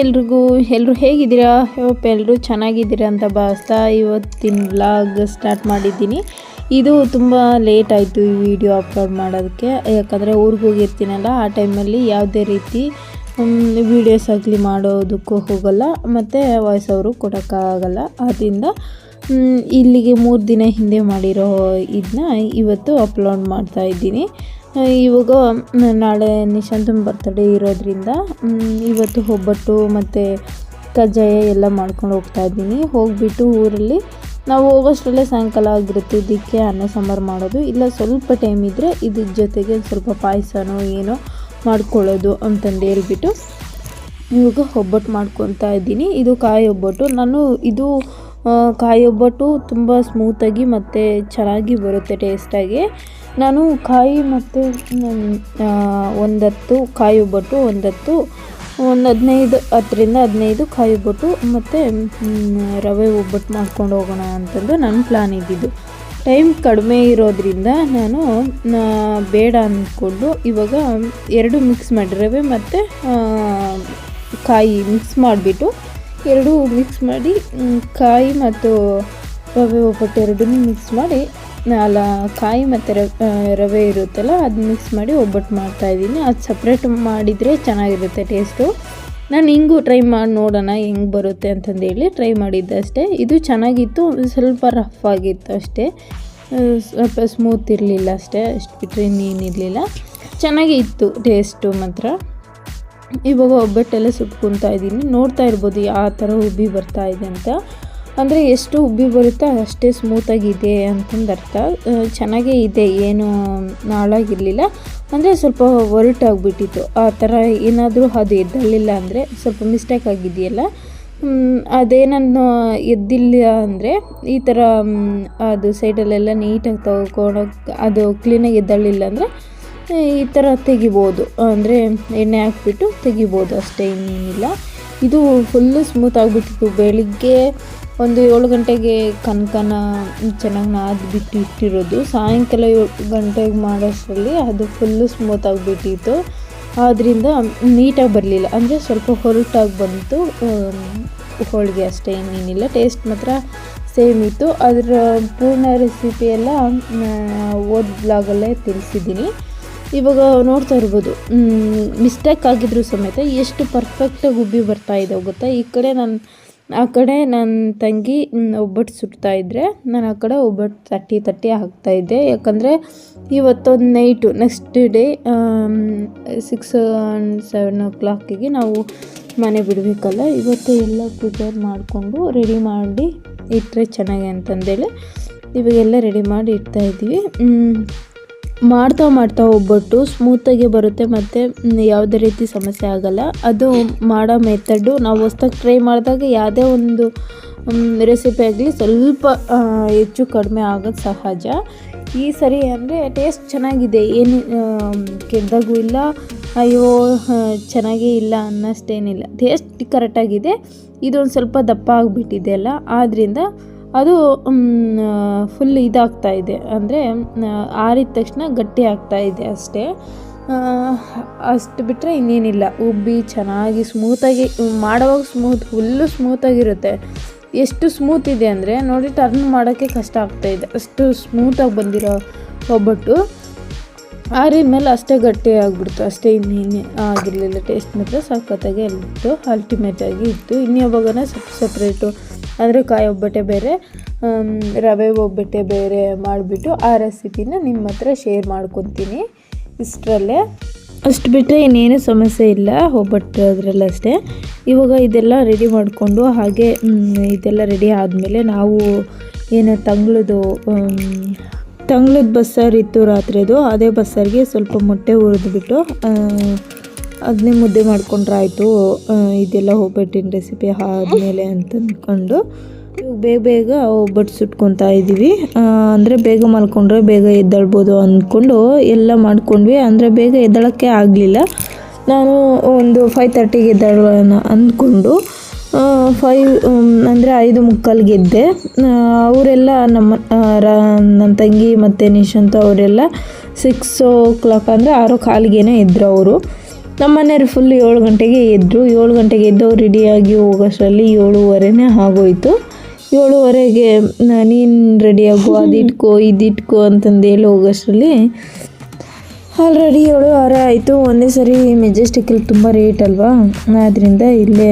ಎಲ್ರಿಗೂ ಎಲ್ಲರೂ ಹೇಗಿದ್ದೀರಾ? ಹೋಪ್ ಎಲ್ಲರೂ ಚೆನ್ನಾಗಿದ್ದೀರಾ ಅಂತ ಭಾವಿಸ್ತಾ ಇವತ್ತಿನ ವ್ಲಾಗ್ ಸ್ಟಾರ್ಟ್ ಮಾಡಿದ್ದೀನಿ. ಇದು ತುಂಬ ಲೇಟ್ ಆಯಿತು ಈ ವಿಡಿಯೋ ಅಪ್ಲೋಡ್ ಮಾಡೋದಕ್ಕೆ. ಯಾಕಂದರೆ ಊರಿಗೆ ಹೋಗಿರ್ತೀನಲ್ಲ, ಆ ಟೈಮಲ್ಲಿ ಯಾವುದೇ ರೀತಿ ವೀಡಿಯೋಸ್ ಆಗಲಿ ಮಾಡೋದಕ್ಕೂ ಹೋಗಲ್ಲ, ಮತ್ತು ವಾಯ್ಸ್ ಅವರು ಕೊಡೋಕ್ಕಾಗಲ್ಲ. ಆದ್ದರಿಂದ ಇಲ್ಲಿಗೆ ಮೂರು ದಿನ ಹಿಂದೆ ಮಾಡಿರೋ ಇದನ್ನ ಇವತ್ತು ಅಪ್ಲೋಡ್ ಮಾಡ್ತಾ ಇದ್ದೀನಿ. ಇವಾಗ ನಾಳೆ ನಿಶಾಂತನ ಬರ್ತಡೇ ಇರೋದ್ರಿಂದ ಇವತ್ತು ಒಬ್ಬಟ್ಟು ಮತ್ತು ಕಜ್ಜಾಯ ಎಲ್ಲ ಮಾಡ್ಕೊಂಡು ಹೋಗ್ತಾ ಇದ್ದೀನಿ. ಹೋಗಿಬಿಟ್ಟು ಊರಲ್ಲಿ ನಾವು ಹೋಗೋಷ್ಟರಲ್ಲೇ ಸಾಯಂಕಾಲ ಆಗಿರುತ್ತೆ. ಇದಕ್ಕೆ ಅನ್ನ ಸಾಂಬಾರು ಮಾಡೋದು. ಇಲ್ಲ, ಸ್ವಲ್ಪ ಟೈಮ್ ಇದ್ದರೆ ಇದ್ರ ಜೊತೆಗೆ ಸ್ವಲ್ಪ ಪಾಯಸನೋ ಏನೋ ಮಾಡ್ಕೊಳ್ಳೋದು ಅಂತಂದು ಹೇಳ್ಬಿಟ್ಟು ಇವಾಗ ಒಬ್ಬಟ್ಟು ಮಾಡ್ಕೊತಾ ಇದ್ದೀನಿ. ಇದು ಕಾಯಿ ಒಬ್ಬಟ್ಟು. ನಾನು ಇದು ಕಾಯಿ ಒಬ್ಬಟ್ಟು ತುಂಬ ಸ್ಮೂತಾಗಿ ಮತ್ತು ಚೆನ್ನಾಗಿ ಬರುತ್ತೆ ಟೇಸ್ಟಾಗಿ ನಾನು ಕಾಯಿ ಮತ್ತು ಒಂದತ್ತು ಕಾಯಿ ಒಬ್ಬಟ್ಟು ಒಂದತ್ತು, ಒಂದು ಹದಿನೈದು, ಹತ್ತರಿಂದ ಹದಿನೈದು ಕಾಯಿ ಒಬ್ಬಟ್ಟು ಮತ್ತು ರವೆ ಒಬ್ಬಟ್ಟು ಮಾಡ್ಕೊಂಡು ಹೋಗೋಣ ಅಂತಂದು ನನ್ನ ಪ್ಲ್ಯಾನ್ ಇದ್ದಿದ್ದು. ಟೈಮ್ ಕಡಿಮೆ ಇರೋದ್ರಿಂದ ನಾನು ಬೇಡ ಅಂದ್ಕೊಂಡು ಇವಾಗ ಎರಡು ಮಿಕ್ಸ್ ಮಾಡಿ ರವೆ ಮತ್ತು ಕಾಯಿ ಮಿಕ್ಸ್ ಮಾಡಿಬಿಟ್ಟು ಎರಡು ಮಿಕ್ಸ್ ಮಾಡಿ ಕಾಯಿ ಮತ್ತು ರವೆ ಒಬ್ಬಟ್ಟು ಎರಡನ್ನೂ ಮಿಕ್ಸ್ ಮಾಡಿ, ಅಲ್ಲ, ಕಾಯಿ ಮತ್ತು ರವೆ ಇರುತ್ತಲ್ಲ ಅದು ಮಿಕ್ಸ್ ಮಾಡಿ ಒಬ್ಬಟ್ಟು ಮಾಡ್ತಾಯಿದ್ದೀನಿ ಅದು ಸಪ್ರೇಟ್ ಮಾಡಿದರೆ ಚೆನ್ನಾಗಿರುತ್ತೆ ಟೇಸ್ಟು ನಾನು ಹಿಂಗೂ ಟ್ರೈ ಮಾಡಿ ನೋಡೋಣ ಹೆಂಗೆ ಬರುತ್ತೆ ಅಂತಂದೇಳಿ ಟ್ರೈ ಮಾಡಿದ್ದೆ ಅಷ್ಟೇ. ಇದು ಚೆನ್ನಾಗಿತ್ತು, ಸ್ವಲ್ಪ ರಫ್ ಆಗಿತ್ತು ಅಷ್ಟೇ. ಸ್ವಲ್ಪ ಸ್ಮೂತ್ ಇರಲಿಲ್ಲ ಅಷ್ಟೇ, ಅಷ್ಟು ಬಿಟ್ಟರೆ ಇನ್ನೇನಿರಲಿಲ್ಲ. ಚೆನ್ನಾಗೇ ಇತ್ತು ಟೇಸ್ಟು ಮಾತ್ರ. ಇವಾಗ ಒಬ್ಬಟ್ಟೆಲ್ಲ ಸುಟ್ಕೊತಾ ಇದ್ದೀನಿ. ನೋಡ್ತಾ ಇರ್ಬೋದು ಯಾವ ಥರ ಉಬ್ಬಿ ಬರ್ತಾ ಇದೆ ಅಂತ. ಅಂದರೆ ಎಷ್ಟು ಉಬ್ಬಿ ಬರುತ್ತೋ ಅಷ್ಟೇ ಸ್ಮೂತಾಗಿದೆ ಅಂತಂದು ಅರ್ಥ. ಚೆನ್ನಾಗೇ ಇದೆ, ಏನು ನಾಳಾಗಿರಲಿಲ್ಲ. ಅಂದರೆ ಸ್ವಲ್ಪ ಒರಟಾಗ್ಬಿಟ್ಟಿತ್ತು ಆ ಥರ ಏನಾದರೂ ಅದು ಎದ್ದಲಿಲ್ಲ ಅಂದರೆ ಸ್ವಲ್ಪ ಮಿಸ್ಟೇಕ್ ಆಗಿದೆಯಲ್ಲ. ಅದೇನನ್ನು ಎದ್ದಿಲ್ಲ ಅಂದರೆ ಈ ಥರ ಅದು ಸೈಡಲ್ಲೆಲ್ಲ ನೀಟಾಗಿ ತಗೊಂಡೋಗಿ ಅದು ಕ್ಲೀನಾಗಿ ಎದ್ದಳಿಲ್ಲ ಅಂದರೆ ಈ ಥರ ತೆಗಿಬೋದು. ಅಂದರೆ ಎಣ್ಣೆ ಹಾಕ್ಬಿಟ್ಟು ತೆಗಿಬೋದು ಅಷ್ಟೇ ಇನ್ನೇನಿಲ್ಲ ಇದು ಫುಲ್ಲು ಸ್ಮೂತ್ ಆಗಿಬಿಟ್ಟಿತ್ತು. ಬೆಳಿಗ್ಗೆ ಒಂದು ಏಳು ಗಂಟೆಗೆ ಕನಕನ ಚೆನ್ನಾಗಿ ನಾದ್ಬಿಟ್ಟು ಇಟ್ಟಿರೋದು. ಸಾಯಂಕಾಲ ಏಳು ಗಂಟೆಗೆ ಮಾಡೋಷ್ಟರಲ್ಲಿ ಅದು ಫುಲ್ಲು ಸ್ಮೂತ್ ಆಗಿಬಿಟ್ಟಿತ್ತು. ಆದ್ದರಿಂದ ನೀಟಾಗಿ ಬರಲಿಲ್ಲ. ಅಂದರೆ ಸ್ವಲ್ಪ ಹೊರಟಾಗಿ ಬಂತು. ಹೋಳಿಗೆ ಅಷ್ಟೇ ಇನ್ನೇನಿಲ್ಲ ಟೇಸ್ಟ್ ಮಾತ್ರ ಸೇಮ್ ಇತ್ತು. ಅದರ ಪೂರ್ಣ ರೆಸಿಪಿ ಎಲ್ಲ ಓದ್ ಬ್ಲಾಗಲ್ಲೇ ತಿಳಿಸಿದ್ದೀನಿ. ಇವಾಗ ನೋಡ್ತಾ ಇರ್ಬೋದು ಮಿಸ್ಟೇಕ್ ಆಗಿದ್ರು ಸಮೇತ ಎಷ್ಟು ಪರ್ಫೆಕ್ಟಾಗಿ ಉಬ್ಬಿ ಬರ್ತಾ ಇದೆ ಗೊತ್ತಾ? ಈ ಕಡೆ ನಾನು ಆ ಕಡೆ ನನ್ನ ತಂಗಿ ಒಬ್ಬಟ್ಟು ಸುಡ್ತಾ ಇದ್ದರೆ ನಾನು ಆ ಕಡೆ ಒಬ್ಬಟ್ಟು ತಟ್ಟಿ ತಟ್ಟಿ ಹಾಕ್ತಾ ಇದ್ದೆ. ಯಾಕಂದರೆ ಇವತ್ತೊಂದು night next day six and seven ಓ ಕ್ಲಾಕಿಗೆ ನಾವು ಮನೆ ಬಿಡಬೇಕಲ್ಲ? ಇವತ್ತು ಎಲ್ಲ ಪ್ರಿಪೇರ್ ಮಾಡಿಕೊಂಡು ರೆಡಿ ಮಾಡಿ ಇಟ್ಟರೆ ಚೆನ್ನಾಗಿ ಅಂತಂದೇಳಿ ಇವಾಗೆಲ್ಲ ರೆಡಿ ಮಾಡಿ ಇಡ್ತಾ ಇದ್ದೀವಿ. ಮ್, ಮಾಡ್ತಾ ಮಾಡ್ತಾ ಒಬ್ಬಟ್ಟು ಸ್ಮೂತಾಗಿ ಬರುತ್ತೆ ಮತ್ತು ಯಾವುದೇ ರೀತಿ ಸಮಸ್ಯೆ ಆಗಲ್ಲ. ಅದು ಮಾಡೋ ಮೆಥಡು ನಾವು ಹೊಸ್ದಾಗಿ ಟ್ರೈ ಮಾಡಿದಾಗ ಯಾವುದೇ ಒಂದು ರೆಸಿಪಿ ಆಗಲಿ ಸ್ವಲ್ಪ ಹೆಚ್ಚು ಕಡಿಮೆ ಆಗೋದು ಸಹಜ. ಈ ಸರಿ ಅಂದರೆ ಟೇಸ್ಟ್ ಚೆನ್ನಾಗಿದೆ. ಏನು ಕೆಡ್ದಾಗೂ ಇಲ್ಲ, ಅಯ್ಯೋ ಚೆನ್ನಾಗೇ ಇಲ್ಲ ಅನ್ನೋಷ್ಟೇನಿಲ್ಲ. ಟೇಸ್ಟ್ ಕರೆಕ್ಟಾಗಿದೆ ಇದೊಂದು ಸ್ವಲ್ಪ ದಪ್ಪ ಆಗಿಬಿಟ್ಟಿದೆ ಅಲ್ಲ. ಆದ್ದರಿಂದ ಅದು ಫುಲ್ ಇದಾಗ್ತಾ ಇದೆ. ಅಂದರೆ ಆರಿದ ತಕ್ಷಣ ಗಟ್ಟಿ ಆಗ್ತಾ ಇದೆ ಅಷ್ಟೇ. ಅಷ್ಟು ಬಿಟ್ಟರೆ ಇನ್ನೇನಿಲ್ಲ. ಉಬ್ಬಿ ಚೆನ್ನಾಗಿ ಸ್ಮೂತಾಗಿ ಮಾಡೋವಾಗ ಸ್ಮೂತ್ ಫುಲ್ಲು ಸ್ಮೂತಾಗಿರುತ್ತೆ ಎಷ್ಟು ಸ್ಮೂತ್ ಇದೆ ಅಂದರೆ, ನೋಡಿ ಟರ್ನ್ ಮಾಡೋಕ್ಕೆ ಕಷ್ಟ ಆಗ್ತಾ ಇದೆ. ಅಷ್ಟು ಸ್ಮೂತಾಗಿ ಬಂದಿರೋ ಒಬ್ಬಟ್ಟು. ಆರಿದ ಮೇಲೆ ಅಷ್ಟೇ ಗಟ್ಟಿ ಆಗಿಬಿಡ್ತು. ಅಷ್ಟೇ ಇನ್ನೇನು ಆಗಿರಲಿಲ್ಲ. ಟೇಸ್ಟ್ ಮಾತ್ರ ಸಖತ್ತಾಗಿ ಎಲ್ಲಿತ್ತು ಅಲ್ಟಿಮೇಟಾಗಿ ಇತ್ತು. ಇನ್ನು ಸಪ್ ಸಪ್ರೇಟು ಅಂದರೆ ಕಾಯಿ ಒಬ್ಬಟ್ಟೆ ಬೇರೆ ರವೆ ಒಬ್ಬಟ್ಟೆ ಬೇರೆ ಮಾಡಿಬಿಟ್ಟು ಆ ರೆಸಿಪಿನ ನಿಮ್ಮ ಹತ್ರ ಶೇರ್ ಮಾಡ್ಕೊತೀನಿ ಇಷ್ಟರಲ್ಲೇ. ಅಷ್ಟು ಬಿಟ್ಟರೆ ಇನ್ನೇನು ಸಮಸ್ಯೆ ಇಲ್ಲ, ಒಬ್ಬಟ್ಟು ಅದರಲ್ಲಷ್ಟೇ ಇವಾಗ ಇದೆಲ್ಲ ರೆಡಿ ಮಾಡಿಕೊಂಡು ಹಾಗೆ ಇದೆಲ್ಲ ರೆಡಿ ಆದಮೇಲೆ ನಾವು ಏನು ತಂಗ್ಳದು ತಂಗ್ಳದ ಬಸ್ಸಾರು ಇತ್ತು ರಾತ್ರಿದು, ಅದೇ ಬಸ್ಸಾರಿಗೆ ಸ್ವಲ್ಪ ಮೊಟ್ಟೆ ಹುರಿದ್ಬಿಟ್ಟು ಅದನ್ನೇ ಮುದ್ದೆ ಮಾಡ್ಕೊಂಡ್ರೆ ಆಯಿತು. ಇದೆಲ್ಲ ಒಬ್ಬಟ್ಟಿನ ರೆಸಿಪಿ ಆದಮೇಲೆ ಅಂತ ಅಂದ್ಕೊಂಡು ಬೇಗ ಬೇಗ ಒಬ್ಬಟ್ಟು ಸುಟ್ಕೊತಾ ಇದ್ದೀವಿ ಅಂದರೆ ಬೇಗ ಮಲ್ಕೊಂಡ್ರೆ ಬೇಗ ಎದ್ದಾಳ್ಬೋದು ಅಂದ್ಕೊಂಡು ಎಲ್ಲ ಮಾಡ್ಕೊಂಡ್ವಿ. ಅಂದರೆ ಬೇಗ ಎದ್ದೇಳೋಕ್ಕೆ ಆಗಲಿಲ್ಲ. ನಾನು ಒಂದು ಫೈವ್ ತರ್ಟಿಗೆ ಎದ್ದಾಳೋಣ ಅಂದ್ಕೊಂಡು ಫೈವ್ ಅಂದರೆ ಐದು ಮುಕ್ಕಾಲ್ಗೆ ಎದ್ದೆ ಅವರೆಲ್ಲ ನಮ್ಮ ನನ್ನ ತಂಗಿ ಮತ್ತು ನಿಶಾಂತ್ ಅವರೆಲ್ಲ ಸಿಕ್ಸ್ ಓ ಕ್ಲಾಕ್ ಅಂದರೆ ಆರು ಕಾಲಿಗೇನೆ ಇದ್ದರು ಅವರು. ನಮ್ಮ ಮನೆಯವ್ರು ಫುಲ್ ಏಳು ಗಂಟೆಗೆ ಎದ್ದರು ಏಳು ಗಂಟೆಗೆ ಎದ್ದು ರೆಡಿಯಾಗಿ ಹೋಗೋಷ್ಟರಲ್ಲಿ ಏಳುವರೆನೇ ಆಗೋಯ್ತು. ಏಳುವರೆಗೆ ನೀನು ರೆಡಿಯಾಗು ಅದಿಟ್ಕೋ ಇದಿಟ್ಕೋ ಅಂತಂದು ಹೇಳಿ ಹೋಗೋಷ್ಟರಲ್ಲಿ ಆಲ್ರೆಡಿ ಏಳುವರೆ ಆಯಿತು. ಒಂದೇ ಸರಿ ಮೆಜೆಸ್ಟಿಕಲ್ಲಿ ತುಂಬ ರೇಟ್ ಅಲ್ವಾ? ಆದ್ದರಿಂದ ಇಲ್ಲೇ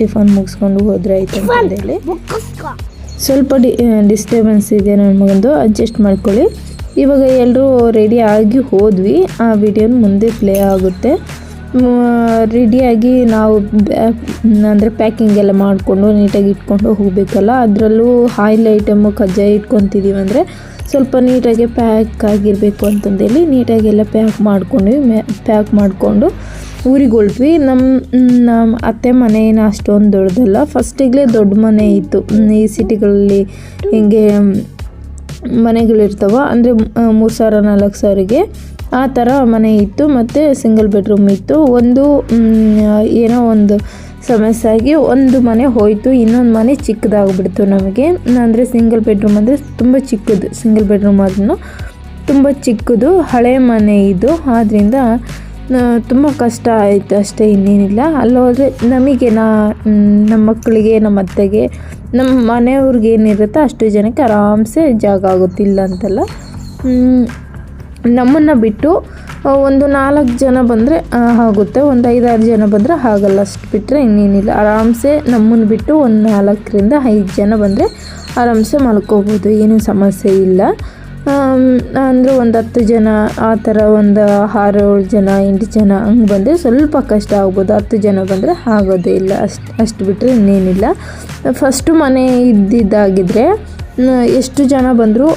ಟಿಫನ್ ಮುಗಿಸ್ಕೊಂಡು ಹೋದರೆ ಆಯಿತು ಅಂತಂದೇಳಿ ಸ್ವಲ್ಪ ಡಿ ಡಿಸ್ಟರ್ಬೆನ್ಸ್ ಇದೆ ನನ್ನ ಮಗಂದು. ಅಡ್ಜಸ್ಟ್ ಮಾಡ್ಕೊಳ್ಳಿ. ಇವಾಗ ಎಲ್ಲರೂ ರೆಡಿ ಆಗಿ ಹೋದ್ವಿ. ಆ ವಿಡಿಯೋನ ಮುಂದೆ ಪ್ಲೇ ಆಗುತ್ತೆ. ರೆಡಿಯಾಗಿ ನಾವು ಅಂದರೆ ಪ್ಯಾಕಿಂಗ್ ಎಲ್ಲ ಮಾಡಿಕೊಂಡು ನೀಟಾಗಿ ಇಟ್ಕೊಂಡು ಹೋಗಬೇಕಲ್ಲ, ಅದರಲ್ಲೂ ಆಯಿಲ್ ಐಟಮು ಕಜ್ಜಾಯ ಇಟ್ಕೊತಿದ್ದೀವಿ ಅಂದರೆ ಸ್ವಲ್ಪ ನೀಟಾಗಿ ಪ್ಯಾಕ್ ಆಗಿರಬೇಕು ಅಂತಂದೇಳಿ ನೀಟಾಗೆಲ್ಲ ಪ್ಯಾಕ್ ಮಾಡ್ಕೊಂಡ್ವಿ ಮ್ಯಾ ಪ್ಯಾಕ್ ಮಾಡಿಕೊಂಡು ಊರಿಗೆ ಹೊರಟ್ವಿ ನಮ್ಮ ನಮ್ಮ ಅತ್ತೆ ಮನೆ ಏನು ಅಷ್ಟೊಂದು ದೊಡ್ಡದಲ್ಲ ಫಸ್ಟಿಗಲೇ ದೊಡ್ಡ ಮನೆ ಇತ್ತು. ಈ ಸಿಟಿಗಳಲ್ಲಿ ಹಿಂಗೆ ಮನೆಗಳಿರ್ತಾವ, ಅಂದರೆ, ಮೂರು ಸಾವಿರ ನಾಲ್ಕು ಸಾವಿರಗೆ ಆ ಥರ ಮನೆ ಇತ್ತು, ಮತ್ತು ಸಿಂಗಲ್ ಬೆಡ್ರೂಮ್ ಇತ್ತು. ಒಂದು ಏನೋ ಒಂದು ಸಮಸ್ಯೆ ಆಗಿ ಒಂದು ಮನೆ ಹೋಯಿತು, ಇನ್ನೊಂದು ಮನೆ ಚಿಕ್ಕದಾಗ್ಬಿಡ್ತು ನಮಗೆ. ಅಂದರೆ ಸಿಂಗಲ್ ಬೆಡ್ರೂಮ್ ಅಂದರೆ ತುಂಬ ಚಿಕ್ಕದು ಸಿಂಗಲ್ ಬೆಡ್ರೂಮ್ ಅದನ್ನು ತುಂಬ ಚಿಕ್ಕದು, ಹಳೆ ಮನೆ ಇದು. ಆದ್ದರಿಂದ ತುಂಬ ಕಷ್ಟ ಆಯಿತು ಅಷ್ಟೇ, ಇನ್ನೇನಿಲ್ಲ. ಅಲ್ಲೋದ್ರೆ ನಮಗೆ ನಾ ನಮ್ಮ ಮಕ್ಕಳಿಗೆ, ನಮ್ಮ ಅತ್ತೆಗೆ, ನಮ್ಮ ಮನೆಯವ್ರಿಗೆ ಏನಿರುತ್ತೋ ಅಷ್ಟು ಜನಕ್ಕೆ ಆರಾಮ್ಸೆ ಜಾಗ ಆಗುತ್ತಿಲ್ಲ ಅಂತಲ್ಲ. ನಮ್ಮನ್ನು ಬಿಟ್ಟು ಒಂದು ನಾಲ್ಕು ಜನ ಬಂದರೆ ಆಗುತ್ತೆ. ಒಂದು ಐದಾರು ಜನ ಬಂದರೆ ಆಗಲ್ಲ ಅಷ್ಟು ಬಿಟ್ಟರೆ ಇನ್ನೇನಿಲ್ಲ. ಆರಾಮ್ಸೆ ನಮ್ಮನ್ನು ಬಿಟ್ಟು ಒಂದು ನಾಲ್ಕರಿಂದ ಐದು ಜನ ಬಂದರೆ ಆರಾಮ್ಸೆ ಮಲ್ಕೋಬೋದು. ಏನೂ ಸಮಸ್ಯೆ ಇಲ್ಲ. ಅಂದರೆ ಒಂದು ಹತ್ತು ಜನ, ಆ ಥರ ಒಂದು ಆರು ಏಳು ಜನ, ಎಂಟು ಜನ ಹಂಗೆ ಬಂದರೆ ಸ್ವಲ್ಪ ಕಷ್ಟ ಆಗ್ಬೋದು. ಹತ್ತು ಜನ ಬಂದರೆ ಆಗೋದೇ ಇಲ್ಲ. ಅಷ್ಟು ಅಷ್ಟು ಬಿಟ್ಟರೆ ಇನ್ನೇನಿಲ್ಲ. ಫಸ್ಟು ಮನೆ ಇದ್ದಿದ್ದಾಗಿದ್ದರೆ ಎಷ್ಟು ಜನ ಬಂದರೂ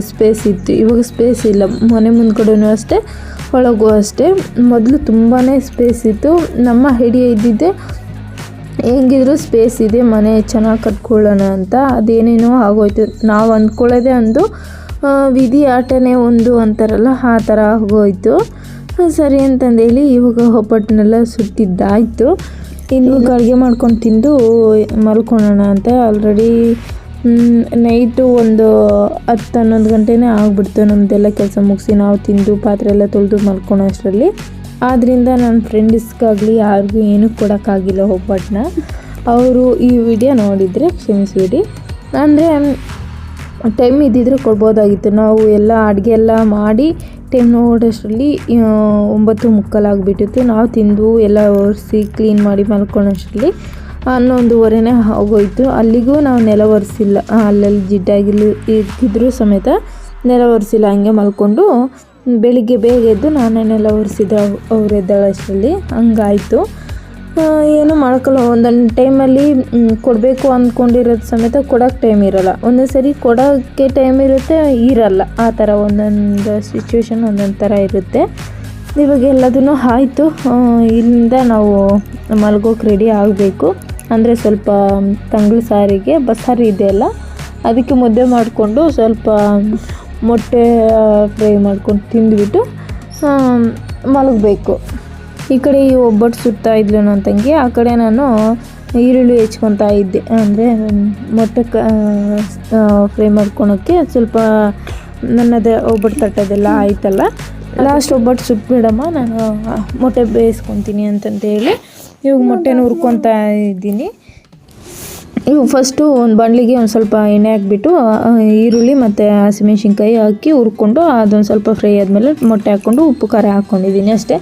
ಸ್ಪೇಸ್ ಇತ್ತು. ಇವಾಗ ಸ್ಪೇಸ್ ಇಲ್ಲ. ಮನೆ ಮುಂದ್ಗಡೆನೂ ಅಷ್ಟೇ ಒಳಗೂ ಅಷ್ಟೇ. ಮೊದಲು ತುಂಬಾ ಸ್ಪೇಸ್ ಇತ್ತು. ನಮ್ಮ ಐಡಿಯಾ ಇದ್ದಿದ್ದೆ ಹೆಂಗಿದ್ರು ಸ್ಪೇಸ್ ಇದೆ ಮನೆ ಚೆನ್ನಾಗಿ ಕಟ್ಕೊಳ್ಳೋಣ ಅಂತ. ಅದೇನೇನೋ ಆಗೋಯ್ತು. ನಾವು ಅಂದ್ಕೊಳ್ಳೋದೇ ಒಂದು ವಿಧಿ ಆಟನೇ ಒಂದು ಅಂತಾರಲ್ಲ ಆ ಥರ ಆಗೋಯ್ತು. ಸರಿ ಅಂತಂದೇಳಿ ಇವಾಗ ಒಬ್ಬಟ್ಟನ್ನೆಲ್ಲ ಸುಟ್ಟಿದ್ದಾಯಿತು. ಇನ್ನು ಅಡುಗೆ ಮಾಡ್ಕೊಂಡು ತಿಂದು ಮಲ್ಕೊಳ್ಳೋಣ ಅಂತ ಆಲ್ರೆಡಿ ನೈಟು ಒಂದು ಹತ್ತು ಹನ್ನೊಂದು ಗಂಟೆನೇ ಆಗಿಬಿಡ್ತು ನಮ್ಮದೆಲ್ಲ ಕೆಲಸ ಮುಗಿಸಿ ನಾವು ತಿಂದು ಪಾತ್ರೆ ಎಲ್ಲ ತೊಳೆದು ಮಲ್ಕೊಳೋ ಅಷ್ಟರಲ್ಲಿ. ಆದ್ದರಿಂದ ನನ್ನ ಫ್ರೆಂಡ್ಸ್ಗಾಗಲಿ ಯಾರಿಗೂ ಏನೂ ಕೊಡೋಕ್ಕಾಗಿಲ್ಲ ಒಬ್ಬಟ್ಟನ್ನ ಅವರು ಈ ವಿಡಿಯೋ ನೋಡಿದರೆ ಕ್ಷಮಿಸಿಬಿಡಿ. ಅಂದರೆ, ಟೈಮ್ ಇದ್ದಿದ್ರೆ ಕೊಡ್ಬೋದಾಗಿತ್ತು. ನಾವು ಎಲ್ಲ ಅಡುಗೆ ಎಲ್ಲ ಮಾಡಿ ಟೈಮ್ ನೋಡೋಷ್ಟರಲ್ಲಿ ಒಂಬತ್ತು ಮುಕ್ಕಾಲಾಗಿಬಿಟ್ಟಿತ್ತು ನಾವು ತಿಂದು ಎಲ್ಲ ಒರೆಸಿ, ಕ್ಲೀನ್ ಮಾಡಿ ಮಲ್ಕೊಳ್ಳೋಷ್ಟರಲ್ಲಿ ಹನ್ನೊಂದುವರೆನೇ ಆಗೋಯ್ತು. ಅಲ್ಲಿಗೂ ನಾವು ನೆಲ ಒರೆಸಿಲ್ಲ. ಅಲ್ಲಲ್ಲಿ ಜಿಡ್ಡಾಗಿಲ್ಲ ಇರ್ತಿದ್ರು ಸಮೇತ ನೆಲ ಒರೆಸಿಲ್ಲ. ಹಂಗೆ ಮಲ್ಕೊಂಡು ಬೆಳಿಗ್ಗೆ ಬೇಗ ಎದ್ದು ನಾನೇ ನೆಲ ಒರೆಸಿದ್ದೆ ಅವ್ರು ಎದ್ದೇಳೋಷ್ಟರಲ್ಲಿ ಹಂಗಾಯಿತು. ಏನು ಮಾಡ್ಕೊಳ್ಳೋ ಒಂದೊಂದು ಟೈಮಲ್ಲಿ ಕೊಡಬೇಕು ಅಂದ್ಕೊಂಡಿರೋದು ಸಮೇತ ಕೊಡೋಕ್ಕೆ ಟೈಮ್ ಇರೋಲ್ಲ. ಒಂದೊಂದು ಸರಿ ಕೊಡೋಕ್ಕೆ ಟೈಮ್ ಇರುತ್ತೆ, ಇರಲ್ಲ. ಆ ಥರ ಒಂದೊಂದು ಸಿಚುವೇಶನ್ ಒಂದೊಂದು ಥರ ಇರುತ್ತೆ. ಇವಾಗ ಎಲ್ಲದೂ ಆಯಿತು ಇಲ್ಲಿಂದ ನಾವು ಮಲ್ಗೋಕೆ ರೆಡಿ ಆಗಬೇಕು. ಅಂದರೆ ಸ್ವಲ್ಪ ತಂಗಳು ಸಾರಿಗೆ, ಬಸ್ಸಾರು ಇದೆಯಲ್ಲ, ಅದಕ್ಕೆ ಮುದ್ದೆ ಮಾಡಿಕೊಂಡು ಸ್ವಲ್ಪ ಮೊಟ್ಟೆ ಫ್ರೈ ಮಾಡ್ಕೊಂಡು ತಿಂದುಬಿಟ್ಟು ಮಲಗಬೇಕು. ಈ ಕಡೆ ಈ ಒಬ್ಬಟ್ಟು ಸುತ್ತಾ ಇದ್ಲು ನನ್ನ ತಂಗಿ, ಆ ಕಡೆ ನಾನು ಈರುಳ್ಳಿ ಹೆಚ್ಕೊತಾ ಇದ್ದೆ. ಅಂದರೆ ಮೊಟ್ಟೆ ಕ ಫ್ರೈ ಮಾಡ್ಕೊಳೋಕ್ಕೆ ಸ್ವಲ್ಪ ನನ್ನದೇ ಒಬ್ಬಟ್ಟು ತಟ್ಟೋದೆಲ್ಲ ಆಯ್ತಲ್ಲ, ಲಾಸ್ಟ್ ಒಬ್ಬಟ್ಟು ಸುಟ್ಬಿಡಮ್ಮ ನಾನು ಮೊಟ್ಟೆ ಬೇಯಿಸ್ಕೊತೀನಿ ಅಂತಂತೇಳಿ ಇವಾಗ ಮೊಟ್ಟೆನ ಹುರ್ಕೊತಾ ಇದ್ದೀನಿ. ಇವು ಫಸ್ಟು ಒಂದು ಬಾಣಲಿಗೆ ಒಂದು ಸ್ವಲ್ಪ ಎಣ್ಣೆ ಹಾಕ್ಬಿಟ್ಟು ಈರುಳ್ಳಿ ಮತ್ತು ಹಸಿಮೆಣ್ಸಿನ್ಕಾಯಿ ಹಾಕಿ ಹುರ್ಕೊಂಡು ಅದೊಂದು ಸ್ವಲ್ಪ ಫ್ರೈ ಆದಮೇಲೆ ಮೊಟ್ಟೆ ಹಾಕ್ಕೊಂಡು ಉಪ್ಪು, ಖಾರ ಹಾಕ್ಕೊಂಡಿದ್ದೀನಿ ಅಷ್ಟೇ.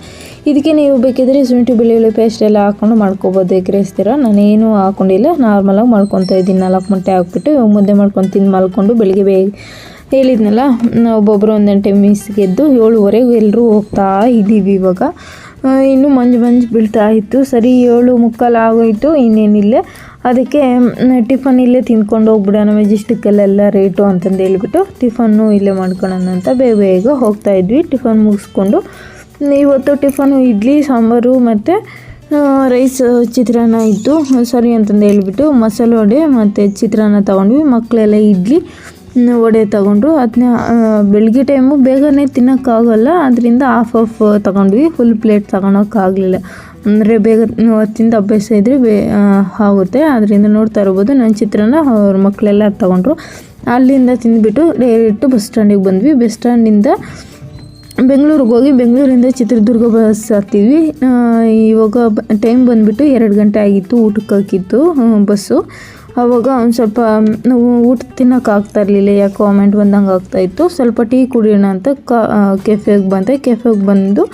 ಇದಕ್ಕೆ ನೀವು ಬೇಕಿದ್ರೆ ಶುಂಠಿ, ಬೆಳ್ಳುಳ್ಳಿ ಪೇಸ್ಟ್ ಎಲ್ಲ ಹಾಕ್ಕೊಂಡು ಮಾಡ್ಕೊಬೋದು ಎಗ್ ರೈಸ್ ಥರ ನಾನೇನು ಹಾಕ್ಕೊಂಡಿಲ್ಲ ನಾರ್ಮಲಾಗಿ ಮಾಡ್ಕೊತಾ ಇದ್ದೀನಿ. ನಾಲ್ಕು ಮೊಟ್ಟೆ ಹಾಕ್ಬಿಟ್ಟು ಮುದ್ದೆ ಮಾಡ್ಕೊಂಡು ತಿಂದು ಮಲ್ಕೊಂಡು ಬೆಳಿಗ್ಗೆ ಬೇಗ ಹೇಳಿದ್ನಲ್ಲ ಒಬ್ಬೊಬ್ಬರು ಒಂದೊಂದು ಟೈಮ್ ಮಿಸ್ಗೆದ್ದು ಏಳುವರೆಗೆ ಎಲ್ಲರೂ ಹೋಗ್ತಾ ಇದ್ದೀವಿ ಇವಾಗ. ಇನ್ನು ಮಂಜು ಮಂಜು ಬೀಳ್ತಾ ಇತ್ತು. ಸರಿ, ಏಳು ಮುಕ್ಕಾಲು ಆಗೋಯಿತು, ಇನ್ನೇನಿಲ್ಲ. ಅದಕ್ಕೆ ಟಿಫನ್ ಇಲ್ಲೇ ತಿನ್ಕೊಂಡು ಹೋಗ್ಬಿಡೋಣ ಮೆಜೆಸ್ಟಿಕ್ಕಲ್ಲೆಲ್ಲ ರೇಟು ಅಂತಂದು ಹೇಳ್ಬಿಟ್ಟು ಟಿಫನ್ನು ಇಲ್ಲೇ ಮಾಡ್ಕೊಳ್ಳೋಣ ಅಂತ ಬೇಗ ಬೇಗ ಹೋಗ್ತಾ ಇದ್ವಿ. ಟಿಫನ್ ಮುಗಿಸ್ಕೊಂಡು, ಇವತ್ತು ಟಿಫನು ಇಡ್ಲಿ, ಸಾಂಬಾರು ಮತ್ತು ರೈಸ್, ಚಿತ್ರಾನ್ನ ಇತ್ತು. ಸರಿ ಅಂತಂದು ಹೇಳ್ಬಿಟ್ಟು ಮಸಾಲೆ ವಡೆ ಮತ್ತು ಚಿತ್ರಾನ್ನ ತೊಗೊಂಡ್ವಿ. ಮಕ್ಕಳೆಲ್ಲ ಇಡ್ಲಿ ವಡೆ ತಗೊಂಡ್ರು. ಅದನ್ನ ಬೆಳಗ್ಗೆ ಟೈಮು ಬೇಗನೆ ತಿನ್ನೋಕ್ಕಾಗಲ್ಲ. ಅದರಿಂದ ಆಫ್ ಆಫ್ ತಗೊಂಡ್ವಿ. ಫುಲ್ ಪ್ಲೇಟ್ ತಗೊಳಕ್ಕಾಗಲಿಲ್ಲ. ಅಂದರೆ ಬೇಗ ತಿಂದು ಅಭ್ಯಾಸ ಇದ್ದರೆ ಬೇ ಆಗುತ್ತೆ. ಅದರಿಂದ ನೋಡ್ತಾ ಇರ್ಬೋದು. ನನ್ನ ಚಿತ್ರಾನ್ನ ಅವ್ರ ಮಕ್ಕಳೆಲ್ಲ ತಗೊಂಡ್ರು. ಅಲ್ಲಿಂದ ತಿಂದುಬಿಟ್ಟು ಡೈರೆಕ್ಟು ಬಸ್ ಸ್ಟ್ಯಾಂಡಿಗೆ ಬಂದ್ವಿ. ಬಸ್ ಸ್ಟ್ಯಾಂಡಿಂದ ಬೆಂಗಳೂರಿಗೆ ಹೋಗಿ ಬೆಂಗಳೂರಿಂದ ಚಿತ್ರದುರ್ಗ ಬಸ್ ಹತ್ತಿದ್ವಿ. ಇವಾಗ ಟೈಮ್ ಬಂದುಬಿಟ್ಟು ಎರಡು ಗಂಟೆ ಆಗಿತ್ತು ಊಟಕ್ಕೆ ಹಾಕಿತ್ತು ಬಸ್ಸು. ಆವಾಗ ಒಂದು ಸ್ವಲ್ಪ ನಾವು ಊಟ ತಿನ್ನೋಕ್ಕಾಗ್ತಾ ಇರಲಿಲ್ಲ, ಯಾಕೆ ಕಾಮೆಂಟ್ ಬಂದಂಗೆ ಆಗ್ತಾಯಿತ್ತು ಸ್ವಲ್ಪ ಟೀ ಕುಡಿಯೋಣ ಅಂತ ಕ ಕೆಫೆಗೆ ಬಂದೆ. ಕೆಫೆಗೆ ಬಂದು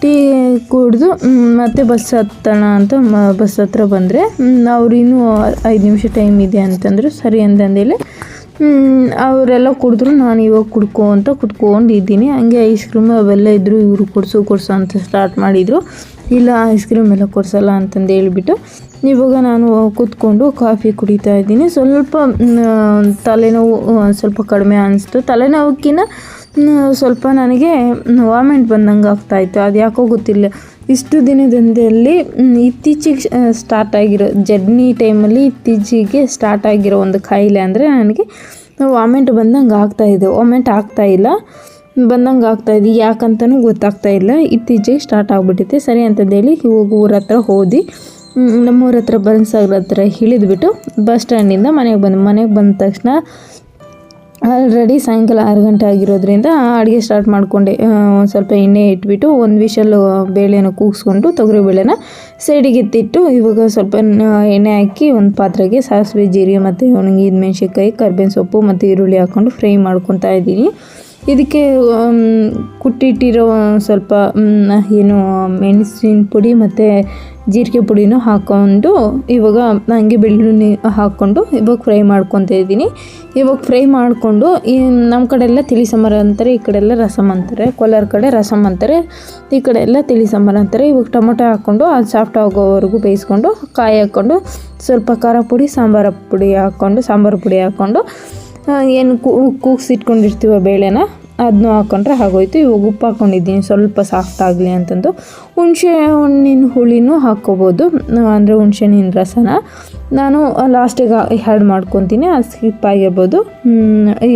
ಟೀ ಕುಡಿದು ಮತ್ತೆ ಬಸ್ ಹತ್ತೋಣ ಅಂತ ಮ, ಬಸ್ ಹತ್ರ ಬಂದರೆ ಅವ್ರು ಐದು ನಿಮಿಷ ಟೈಮ್ ಇದೆ ಅಂತಂದರು. ಸರಿ ಅಂತಂದೇಳಿ ಅವರೆಲ್ಲ ಕುಡಿದ್ರು. ನಾನು ಇವಾಗ ಕುಡ್ಕೊ ಅಂತ ಕುತ್ಕೊಂಡಿದ್ದೀನಿ ಹಂಗೆ ಐಸ್ ಕ್ರೀಮ್ ಅವೆಲ್ಲ ಇದ್ದರು ಇವರು ಕೊಡಿಸು ಕೊಡಿಸು ಅಂತ ಸ್ಟಾರ್ಟ್ ಮಾಡಿದರು. ಇಲ್ಲ ಐಸ್ ಕ್ರೀಮ್ ಎಲ್ಲ ಕೊಡಿಸಲ್ಲ ಅಂತಂದು ಹೇಳಿಬಿಟ್ಟು ಇವಾಗ ನಾನು ಕೂತ್ಕೊಂಡು ಕಾಫಿ ಕುಡಿತಾ ಇದ್ದೀನಿ. ಸ್ವಲ್ಪ ತಲೆನೋವು ಸ್ವಲ್ಪ ಕಡಿಮೆ ಅನಿಸ್ತು. ತಲೆನೋವಕ್ಕಿಂತ ಸ್ವಲ್ಪ ನನಗೆ ವಾಮೆಂಟ್ ಬಂದಂಗೆ ಆಗ್ತಾಯಿತ್ತು ಅದು ಯಾಕೋ ಗೊತ್ತಿಲ್ಲ. ಇಷ್ಟು ದಿನದಲ್ಲಿ ಇತ್ತೀಚೆಗೆ ಸ್ಟಾರ್ಟ್ ಆಗಿರೋ, ಜರ್ನಿ ಟೈಮಲ್ಲಿ ಇತ್ತೀಚೆಗೆ ಸ್ಟಾರ್ಟ್ ಆಗಿರೋ ಒಂದು ಕಾಯಿಲೆ ಅಂದರೆ ನನಗೆ ವಾಮೆಂಟ್ ಬಂದಂಗೆ ಆಗ್ತಾಯಿದೆ ವಾಮೆಂಟ್ ಆಗ್ತಾಯಿಲ್ಲ ಬಂದಂಗೆ ಇದೆ. ಯಾಕಂತನೂ ಗೊತ್ತಾಗ್ತಾ ಇಲ್ಲ. ಇತ್ತೀಚೆಗೆ ಸ್ಟಾರ್ಟ್ ಆಗಿಬಿಟ್ಟಿದೆ. ಸರಿ ಅಂತಂದೇಳಿ ಹೋಗಿ ಊರ ಹತ್ರ ಹೋದಿ. ನಮ್ಮೂರ ಹತ್ರ ಬನ್ಸಾಗರ ಹತ್ರ ಇಳಿದ್ಬಿಟ್ಟು ಬಸ್ ಸ್ಟ್ಯಾಂಡಿಂದ ಮನೆಗೆ ಬಂದು, ಮನೆಗೆ ಬಂದ ತಕ್ಷಣ ಆಲ್ರೆಡಿ ಸಾಯಂಕಾಲ ಆರು ಗಂಟೆ ಆಗಿರೋದ್ರಿಂದ ಅಡುಗೆ ಸ್ಟಾರ್ಟ್ ಮಾಡಿಕೊಂಡೆ. ಒಂದು ಸ್ವಲ್ಪ ಎಣ್ಣೆ ಇಟ್ಬಿಟ್ಟು ಒಂದು ವಿಷಲ್ಲು ಬೇಳೆನ ಕೂಗಿಸ್ಕೊಂಡು ತೊಗರಿ ಬೇಳೆನ ಸೈಡಿಗೆ ಎತ್ತಿಟ್ಟು ಇವಾಗ ಸ್ವಲ್ಪ ಎಣ್ಣೆ ಹಾಕಿ ಒಂದು ಪಾತ್ರೆಗೆ ಸಾಸಿವೆ, ಜೀರಿಗೆ ಮತ್ತು ಒಣಗಿದ ಮೆಣಸಿನ್ಕಾಯಿ, ಕರ್ಬೇವಿನ ಸೊಪ್ಪು ಮತ್ತು ಈರುಳ್ಳಿ ಹಾಕ್ಕೊಂಡು ಫ್ರೈ ಮಾಡ್ಕೊತಾ ಇದ್ದೀನಿ. ಇದಕ್ಕೆ ಕುಟ್ಟಿಟ್ಟಿರೋ ಸ್ವಲ್ಪ ಏನು, ಮೆಣಸಿನ ಪುಡಿ ಮತ್ತು ಜೀರಿಗೆ ಪುಡಿನೂ ಹಾಕ್ಕೊಂಡು ಇವಾಗ ಹಂಗೆ ಬೆಳ್ಳುಳ್ಳಿ ಹಾಕ್ಕೊಂಡು ಇವಾಗ ಫ್ರೈ ಮಾಡ್ಕೊತಾ ಇದ್ದೀನಿ. ಇವಾಗ ಫ್ರೈ ಮಾಡಿಕೊಂಡು ಈ ನಮ್ಮ ಕಡೆ ಎಲ್ಲ ತಿಳಿ ಸಾಂಬಾರು ಅಂತಾರೆ, ಈ ಕಡೆ ಎಲ್ಲ ರಸಮ್ ಅಂತಾರೆ, ಕೋಲಾರ ಕಡೆ ರಸಮ್ ಅಂತಾರೆ, ಈ ಕಡೆ ಎಲ್ಲ ತಿಳಿ ಸಾಂಬಾರು ಅಂತಾರೆ. ಇವಾಗ ಟೊಮೊಟೊ ಹಾಕ್ಕೊಂಡು ಅದು ಸಾಫ್ಟ್ ಆಗೋವರೆಗೂ ಬೇಯಿಸ್ಕೊಂಡು, ಕಾಯಿ ಹಾಕ್ಕೊಂಡು ಸ್ವಲ್ಪ ಖಾರ ಪುಡಿ, ಸಾಂಬಾರು ಪುಡಿ ಹಾಕ್ಕೊಂಡು ಸಾಂಬಾರು ಪುಡಿ ಹಾಕ್ಕೊಂಡು ಏನು ಕೂಗಿಸಿಟ್ಕೊಂಡಿರ್ತೀವ ಬೇಳೆನ ಅದನ್ನೂ ಹಾಕ್ಕೊಂಡ್ರೆ ಆಗೋಯ್ತು. ಇವಾಗ ಉಪ್ಪು ಹಾಕ್ಕೊಂಡಿದ್ದೀನಿ ಸ್ವಲ್ಪ ಸಾಫ್ಟ್ ಆಗಲಿ ಅಂತಂದು. ಹುಣಸೆ ಹಣ್ಣಿನ ಹುಳಿನೂ ಹಾಕ್ಕೋಬೋದು. ಅಂದರೆ ಹುಣಸೆ ಹಣ್ಣಿನ ರಸನ. ನಾನು ಲಾಸ್ಟಿಗೆ ಹ್ಯಾಡ್ ಮಾಡ್ಕೊತೀನಿ, ಅದು ಸ್ಕಿಪ್ ಆಗಿರ್ಬೋದು.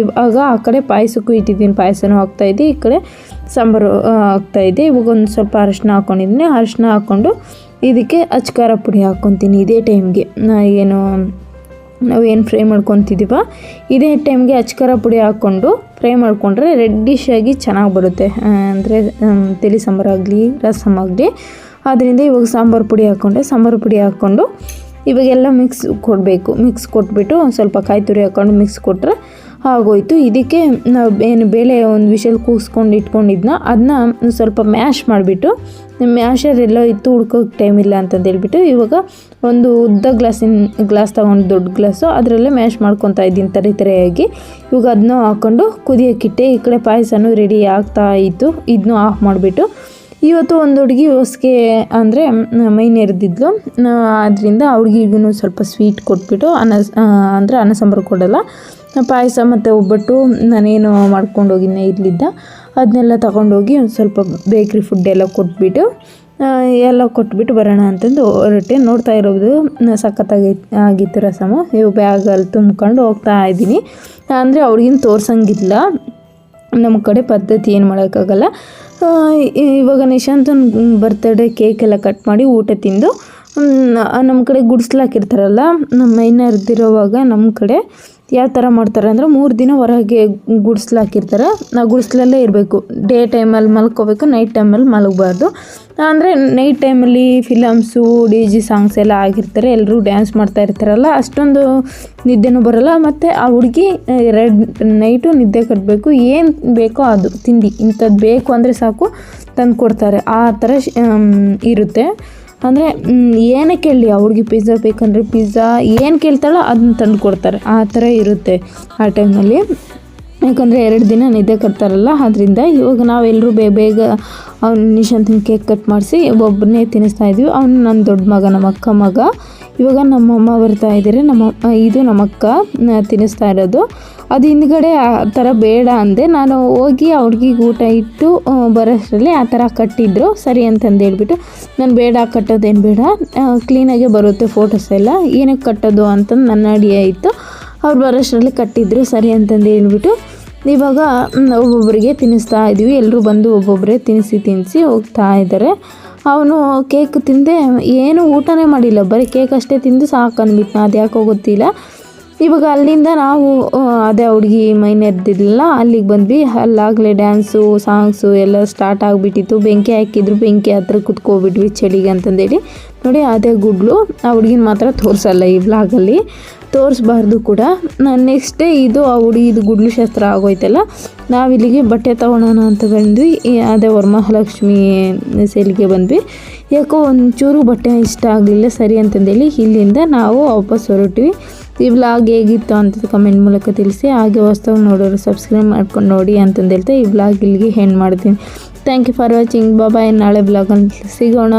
ಇವಾಗ ಆ ಕಡೆ ಪಾಯಸಕ್ಕೂ ಇಟ್ಟಿದ್ದೀನಿ, ಪಾಯಸನೂ ಹಾಕ್ತಾಯಿದ್ದೆ ಈ ಕಡೆ ಸಾಂಬಾರು ಹಾಕ್ತಾಯಿದ್ದೆ ಇವಾಗ ಒಂದು ಸ್ವಲ್ಪ ಅರಶಿನ ಹಾಕ್ಕೊಂಡಿದ್ದೀನಿ ಅರಶಿನ ಹಾಕ್ಕೊಂಡು ಇದಕ್ಕೆ ಅಚ್ಕಾರ ಪುಡಿ ಹಾಕ್ಕೊತೀನಿ ಇದೇ ಟೈಮ್ಗೆ ಏನು ನಾವು ಏನು ಫ್ರೈ ಮಾಡ್ಕೊತಿದ್ದೀವ ಇದೇ ಟೈಮ್ಗೆ ಅಚ್ಕರ ಪುಡಿ ಹಾಕ್ಕೊಂಡು ಫ್ರೈ ಮಾಡಿಕೊಂಡ್ರೆ ರೆಡ್ಡಿಶ್ ಆಗಿ ಚೆನ್ನಾಗಿ ಬರುತ್ತೆ. ಅಂದರೆ ತಿಳಿ ಸಾಂಬಾರಾಗಲಿ ರಸಮ್ ಆಗಲಿ ಆದ್ದರಿಂದ ಇವಾಗ ಸಾಂಬಾರು ಪುಡಿ ಹಾಕ್ಕೊಂಡೆ ಸಾಂಬಾರು ಪುಡಿ ಹಾಕ್ಕೊಂಡು ಇವಾಗೆಲ್ಲ ಮಿಕ್ಸ್ ಕೊಡಬೇಕು. ಮಿಕ್ಸ್ ಕೊಟ್ಬಿಟ್ಟು ಒಂದು ಸ್ವಲ್ಪ ಕಾಯಿ ತುರಿ ಹಾಕ್ಕೊಂಡು ಮಿಕ್ಸ್ ಕೊಟ್ಟರೆ ಆಗೋಯ್ತು. ಇದಕ್ಕೆ ಏನು ಬೇಳೆ ಒಂದು ವಿಷಲ್ ಕೂಗಿಸ್ಕೊಂಡು ಇಟ್ಕೊಂಡಿದ್ನ ಅದನ್ನ ಸ್ವಲ್ಪ ಮ್ಯಾಶ್ ಮಾಡಿಬಿಟ್ಟು, ಮ್ಯಾಶರ್ ಎಲ್ಲ ಇತ್ತು ಹುಡ್ಕೋಕ್ಕೆ ಟೈಮ್ ಇಲ್ಲ ಅಂತಂದು ಹೇಳ್ಬಿಟ್ಟು, ಇವಾಗ ಒಂದು ಉದ್ದ ಗ್ಲಾಸಿನ, ಗ್ಲಾಸ್ ತೊಗೊಂಡು, ದೊಡ್ಡ ಗ್ಲಾಸು, ಅದರಲ್ಲೇ ಮ್ಯಾಶ್ ಮಾಡ್ಕೊತಾ ಇದ್ದೀನಿ ತರಿ ತರೆಯಾಗಿ. ಇವಾಗ ಅದನ್ನೂ ಹಾಕ್ಕೊಂಡು ಕುದಿಯೋಕ್ಕಿಟ್ಟೆ ಈ ಕಡೆ ಪಾಯಸನೂ ರೆಡಿ ಆಗ್ತಾ ಇತ್ತು. ಇದನ್ನೂ ಆಫ್ ಮಾಡಿಬಿಟ್ಟು, ಇವತ್ತು ಒಂದು ಹುಡುಗಿ ಹೊಸ್ಗೆ ಅಂದರೆ ಮೈ ನೆರೆದಿದ್ಲು ಅದರಿಂದ ಹುಡುಗಿಗೂ ಸ್ವಲ್ಪ ಸ್ವೀಟ್ ಕೊಟ್ಬಿಟ್ಟು, ಅನ್ನ ಅಂದರೆ ಅನ್ನ ಸಾಂಬಾರು ಕೊಡಲ್ಲ. ಪಾಯಸ ಮತ್ತು ಒಬ್ಬಟ್ಟು ನಾನೇನು ಮಾಡ್ಕೊಂಡು ಹೋಗಿದ್ದೆ ಇಲ್ಲಿದ್ದ ಅದನ್ನೆಲ್ಲ ತಗೊಂಡೋಗಿ ಒಂದು ಸ್ವಲ್ಪ ಬೇಕ್ರಿ ಫುಡ್ ಎಲ್ಲ ಕೊಟ್ಬಿಟ್ಟು ಎಲ್ಲ ಕೊಟ್ಬಿಟ್ಟು ಬರೋಣ ಅಂತಂದು ಹೊರಟೆ. ನೋಡ್ತಾ ಇರೋದು ಸಖತ್ತಾಗಿ ಆಗಿತ್ತು ರಸಮು. ಇವು ಬ್ಯಾಗಲ್ಲಿ ತುಂಬ್ಕೊಂಡು ಹೋಗ್ತಾ ಇದ್ದೀನಿ. ಅಂದರೆ ಅವ್ರಿಗಿನ ತೋರ್ಸಂಗಿಲ್ಲ. ನಮ್ಮ ಕಡೆ ಪದ್ಧತಿ ಏನು ಮಾಡೋಕ್ಕಾಗಲ್ಲ. ಇವಾಗ ನಿಶಾಂತನ ಬರ್ತಡೇ ಕೇಕ್ ಎಲ್ಲ ಕಟ್ ಮಾಡಿ ಊಟ ತಿಂದು ನಮ್ಮ ಕಡೆ ಗುಡಿಸ್ಲಾಕಿರ್ತಾರಲ್ಲ ನಮ್ಮ ಮೈನ ಇರ್ದಿರೋವಾಗ ನಮ್ಮ ಕಡೆ ಯಾವ ಥರ ಮಾಡ್ತಾರೆ ಅಂದರೆ ಮೂರು ದಿನ ಹೊರಗೆ ಗುಡಿಸ್ಲಾಕಿರ್ತಾರೆ ನಾವು ಗುಡಿಸ್ಲಲ್ಲೇ ಇರಬೇಕು. ಡೇ ಟೈಮಲ್ಲಿ ಮಲ್ಕೋಬೇಕು ನೈಟ್ ಟೈಮಲ್ಲಿ ಮಲಗಬಾರ್ದು. ಅಂದರೆ ನೈಟ್ ಟೈಮಲ್ಲಿ ಫಿಲಮ್ಸು ಡಿ ಜಿ ಸಾಂಗ್ಸ್ ಎಲ್ಲ ಆಗಿರ್ತಾರೆ. ಎಲ್ಲರೂ ಡ್ಯಾನ್ಸ್ ಮಾಡ್ತಾ ಇರ್ತಾರಲ್ಲ, ಅಷ್ಟೊಂದು ನಿದ್ದೆನೂ ಬರೋಲ್ಲ. ಮತ್ತು ಆ ಹುಡುಗಿ ರೆಡ್ ನೈಟು ನಿದ್ದೆ ಕಟ್ಟಬೇಕು ಏನು ಬೇಕೋ ಅದು, ತಿಂಡಿ. ಇಂಥದ್ದು ಬೇಕು ಅಂದರೆ ಸಾಕು ತಂದು ಕೊಡ್ತಾರೆ ಆ ಥರ ಇರುತ್ತೆ. ಅಂದರೆ ಏನೇ ಕೇಳಿ ಅವ್ರಿಗೆ ಪಿಜ್ಜಾ ಬೇಕಂದರೆ ಪಿಜ್ಜಾ ಏನು ಕೇಳ್ತಾಳೋ ಅದನ್ನ ತಂದು ಕೊಡ್ತಾರೆ. ಆ ಥರ ಇರುತ್ತೆ ಆ ಟೈಮಲ್ಲಿ ಯಾಕಂದರೆ ಎರಡು ದಿನ ನಿದ್ದೆ ಕಟ್ತಾರಲ್ಲ ಅದರಿಂದ ಇವಾಗ ನಾವೆಲ್ಲರೂ ಬೇ, ಬೇಗ ಅವ್ನು ನಿಶಾಂತಿನ ಕೇಕ್ ಕಟ್ ಮಾಡಿಸಿ ಒಬ್ಬನೇ ತಿನ್ನಿಸ್ತಾ ಇದ್ವಿ. ಅವನು ನನ್ನ ದೊಡ್ಡ ಮಗ, ನಮ್ಮ ಅಕ್ಕ ಮಗ. ಇವಾಗ ನಮ್ಮಮ್ಮ ಬರ್ತಾ ಇದ್ದಾರೆ ನಮ್ಮ ಇದು ನಮ್ಮಕ್ಕ ತಿನ್ನಿಸ್ತಾ ಇರೋದು. ಅದು ಹಿಂದ್ಗಡೆ ಆ ಥರ ಬೇಡ ಅಂದೆ. ನಾನು ಹೋಗಿ ಹುಡ್ಗಿಗೆ ಊಟ ಇಟ್ಟು ಬರೋಷ್ಟರಲ್ಲಿ ಆ ಥರ ಕಟ್ಟಿದ್ರು. ಸರಿ ಅಂತಂದು ಹೇಳ್ಬಿಟ್ಟು, ನಾನು ಬೇಡ, ಕಟ್ಟೋದೇನು ಬೇಡ. ಕ್ಲೀನಾಗೆ ಬರುತ್ತೆ ಫೋಟೋಸ್ ಎಲ್ಲ. ಏನಕ್ಕೆ ಕಟ್ಟೋದು? ಅಂತಂದು ನನ್ನ ಅಡಿಯ ಇತ್ತು. ಅವ್ರು ಬರೋಷ್ಟರಲ್ಲಿ ಕಟ್ಟಿದ್ರು. ಸರಿ ಅಂತಂದು ಹೇಳ್ಬಿಟ್ಟು, ಇವಾಗ ಒಬ್ಬೊಬ್ಬರಿಗೆ ತಿನ್ನಿಸ್ತಾ ಇದ್ವಿ. ಎಲ್ಲರೂ ಬಂದು ಒಬ್ಬೊಬ್ಬರೇ ತಿನ್ನಿಸಿ ತಿನ್ನಿಸಿ ಹೋಗ್ತಾ ಇದ್ದಾರೆ ಅವನು ಕೇಕ್ ತಿಂದೆ, ಏನು ಊಟನೇ ಮಾಡಿಲ್ಲ. ಬರೀ ಕೇಕ್ ಅಷ್ಟೇ ತಿಂದು ಸಾಕು ಅಂದ್ಬಿಟ್ಟು ಅದು ಯಾಕೋ ಗೊತ್ತಿಲ್ಲ. ಇವಾಗ ಅಲ್ಲಿಂದ ನಾವು ಅದೇ ಹುಡುಗಿ ಮೈ ನೆರೆದಿದ್ಲಲ್ಲ ಅಲ್ಲಿಗೆ ಬಂದ್ವಿ. ಅಲ್ಲಾಗಲೇ ಡ್ಯಾನ್ಸು, ಸಾಂಗ್ಸು ಎಲ್ಲ ಸ್ಟಾರ್ಟ್ ಆಗಿಬಿಟ್ಟಿತ್ತು. ಬೆಂಕಿ ಹಾಕಿದ್ರು, ಬೆಂಕಿ ಹತ್ರ ಕುತ್ಕೋಬಿಟ್ವಿ, ಚಳಿಗೆ ಅಂತಂದೇಳಿ. ನೋಡಿ, ಅದೇ ಗುಡ್ಲು. ಆ ಹುಡುಗಿನ ಮಾತ್ರ ತೋರಿಸಲ್ಲ ಈ ವ್ಲಾಗಲ್ಲಿ ತೋರಿಸ್ಬಾರ್ದು ಕೂಡ. ನೆಕ್ಸ್ಟ್ ಡೇ ಇದು ಆ ಹುಡುಗಿದು ಗುಡ್ಲು ಶಾಸ್ತ್ರ ಆಗೋಯ್ತಲ್ಲ, ನಾವಿಲ್ಲಿಗೆ ಬಟ್ಟೆ ತೊಗೊಳೋಣ ಅಂತ ಬಂದ್ವಿ. ಅದೇ ವರಮಹಾಲಕ್ಷ್ಮಿ ಸೇಲಿಗೆ ಬಂದ್ವಿ. ಯಾಕೋ ಒಂಚೂರು ಬಟ್ಟೆ ಇಷ್ಟ ಆಗಲಿಲ್ಲ ಸರಿ ಅಂತಂದೇಳಿ ಇಲ್ಲಿಂದ ನಾವು ವಾಪಸ್ ಹೊರಟ್ವಿ. ಈ ವ್ಲಾಗ್ ಹೇಗಿತ್ತು ಅಂತ ಕಮೆಂಟ್ ಮೂಲಕ ತಿಳಿಸಿ, ಹಾಗೆ ವಾಸ್ತವ ನೋಡೋರು ಸಬ್ಸ್ಕ್ರೈಬ್ ಮಾಡ್ಕೊಂಡು ನೋಡಿ ಅಂತಂದು ಹೇಳ್ತಾ ಈ ವ್ಲಾಗ್ ಇಲ್ಲಿಗೆ ಹೆಣ್ಣು ಮಾಡ್ತೀನಿ. Thank you for watching bye bye ನಾಳೆ ವ್ಲಾಗಲ್ಲಿ ಸಿಗೋಣ.